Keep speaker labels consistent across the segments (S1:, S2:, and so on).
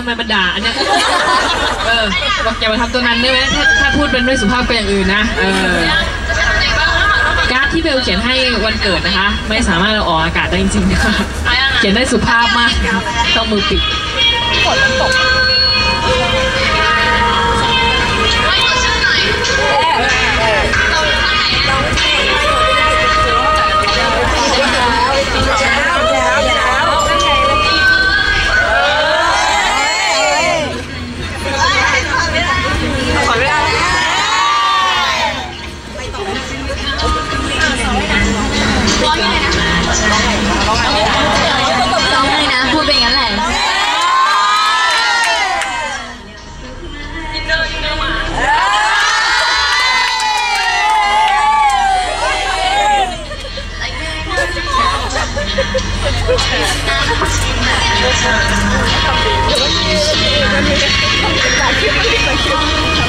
S1: ทำไมมันด่าอันเนี้ยเออบอกอย่ามาทำตัวนั้นได้ไหมถ้าถ้าพูดเป็นด้วยสุภาพก็อย่างอื่นนะเออการ์ดที่เบลเขียนให้วันเกิดนะคะ ไม่สามารถเอาออกอากาศได้จริงๆนะคะเขียนได้สุภาพมากต้องมือปิด
S2: ร้อง
S3: 음~하면서이렇게연락을해가지고한번씩막헤 어.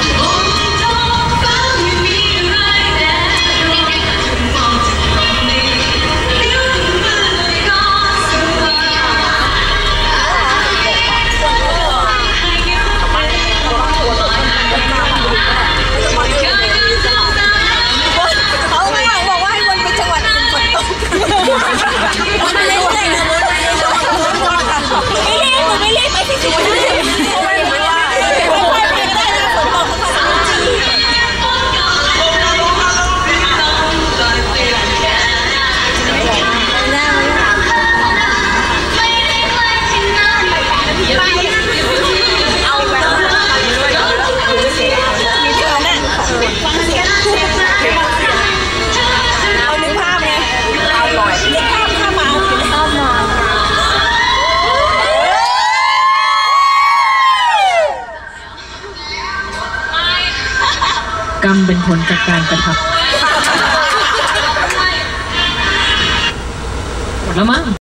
S1: กรรมเป็นผลจากการกระทำหมดแล้วมั้ง